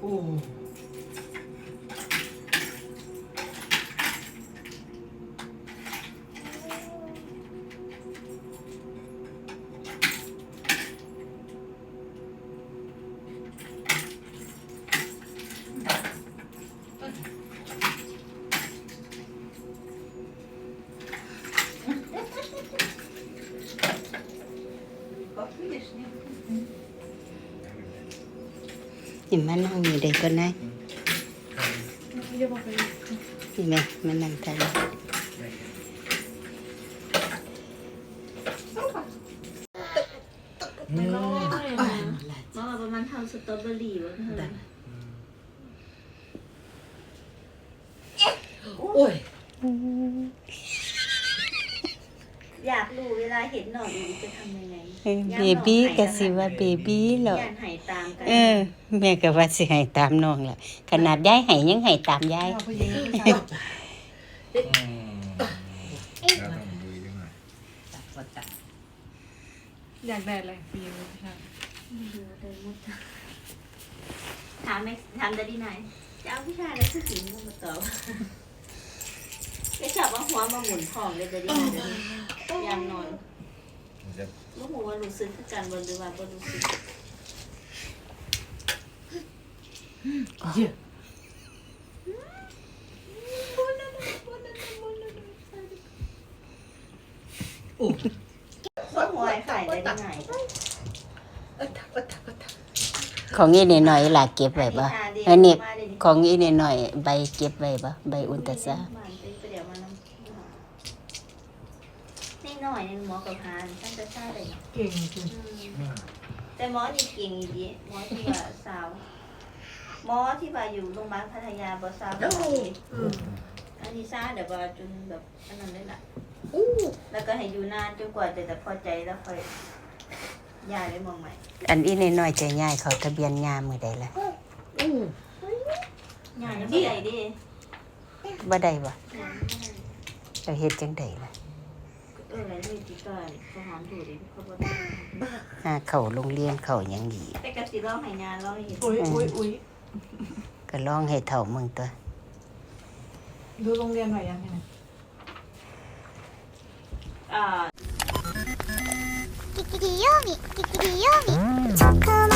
โอ้นี่มานั่งอยู่ได้ก็ได้เดี๋ยวบอกไปนี่แม่มานั่งทานไม่ร้องเลยนะว่าประมาณทำสตรอเบอรี่วะเธอโอ้ยอยากรู้เวลาเห็นหนอนอีจะทำยังไงเออเบบี้ก็สิว่าเบบี้เหรอย่านหายตามกันเออ แม่ก็ว่าสิให้ตามน้องล่ะขนาดยายให้ยังให้ตามยายเอาผู้หญิงผู้ชายอืมแล้วต้องดูยังไงจับจับอยากได้อะไรผู้หญิงหรือผู้ชายไม่รู้เดินมุดถามไหมถามได้ดีไหนจะเอาผู้ชายแล้วผู้หญิงมาตอบ ไม่ชอบว่าหัวมาหมุนพร้อมเลยจะดีไหนยามนอนมันจะว่าหัวรู้สึกคือกันบนหรือว่าบนรู้สึกเยี่ยว่าหัวไข่ได้ดีไหนเอ้ยทักเอ้ยทักเอ้ยทักของอีนี่หน่อยล่ะเก็บไว้บ่เออนี่ของอีนี่หน่อย ใบเก็บไว้บ่ใบอุลตราซาวด์ เดี๋ยวมาน้ำ นี่หน่อยในหมอกับพานท่านจะทราบเลยเก่งจริงแต่หมอนี่เก่งอีดีหมอที่ว่าสาวหมอที่ว่าอยู่โรงพยาบาลพัทยาบอสาวโอ้โหอืมอันนี้ซาเดี๋ยวว่าจนแบบอันนั้นเลยล่ะอู้แล้วก็ให้อยู่นานจนกว่าจะแต่พอใจแล้วค่อยย้ายไปเมองใหม่อันอีนี่หน่อยจะย้ายเขาทะเบียนยามมื้อใดล่ะอู้ย้ายยังไม่ได้ดิบ่ได้บ่ย้ายไม่ได้เราเฮ็ดจังไดล่ะ เอออะไรนี่ที่ก็ทหารถูดิเขาบอกว่า หาเข้าโรงเรียนเข้าหยังดี แต่กติร้องให้งานร้องให้เห็น อุ้ยอุ้ยอุ้ย ก็ลองให้เท่ามึงตัว ดูโรงเรียนหน่อยยังไง อ่า キキリ曜日キキリ曜日チョコマ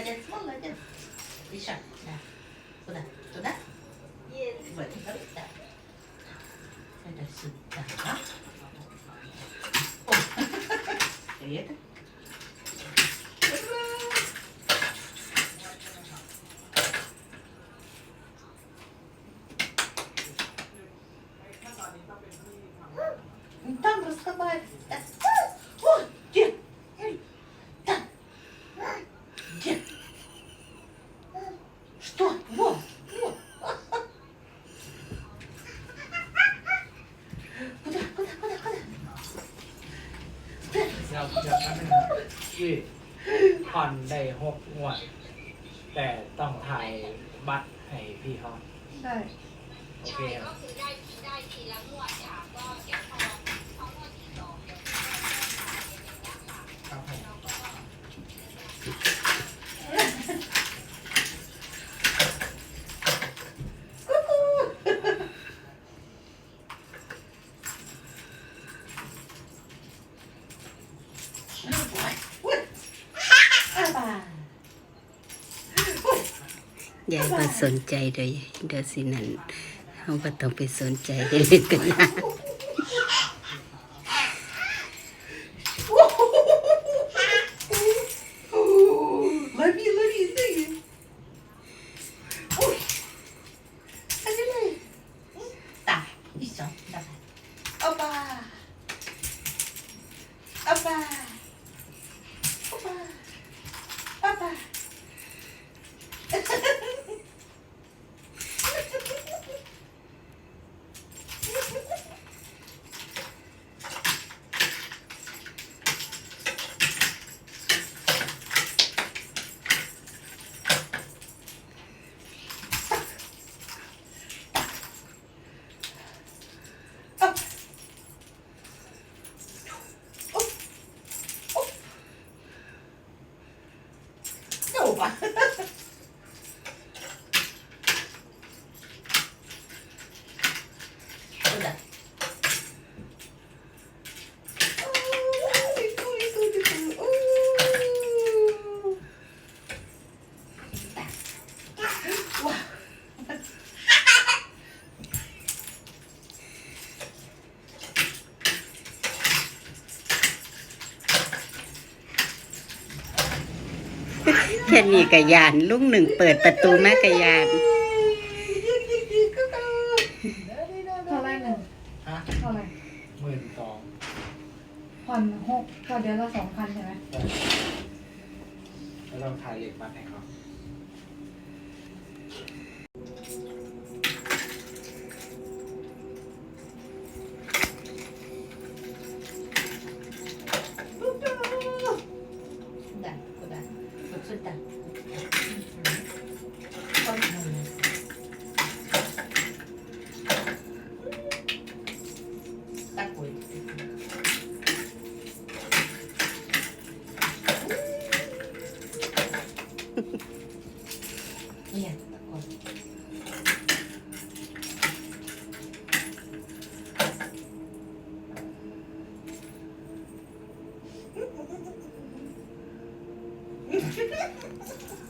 ว่าเลยจะว่าเลยจะดิฉันนะ นะพี่ผ่อนได้หกงวด แต่ต้องถ่ายบัตรให้พี่เขาได้โอเคครับครับผม ยายบ่สนใจเลยเดี๋ยวสินั่นเฮาบ่ต้องไปสนใจเล็กันนะ แค่นี้ก็ยานลุงหนึ่งเปิดประตูแม่ก็ยานเท่าไหรหนึ่งฮะเท่าไหรหมื่นสองผ่อนหกก็เดือนละสองพันใช่ไหมแล้วเราถ่ายเหล็กมาให้เขา Ha ha ha ha!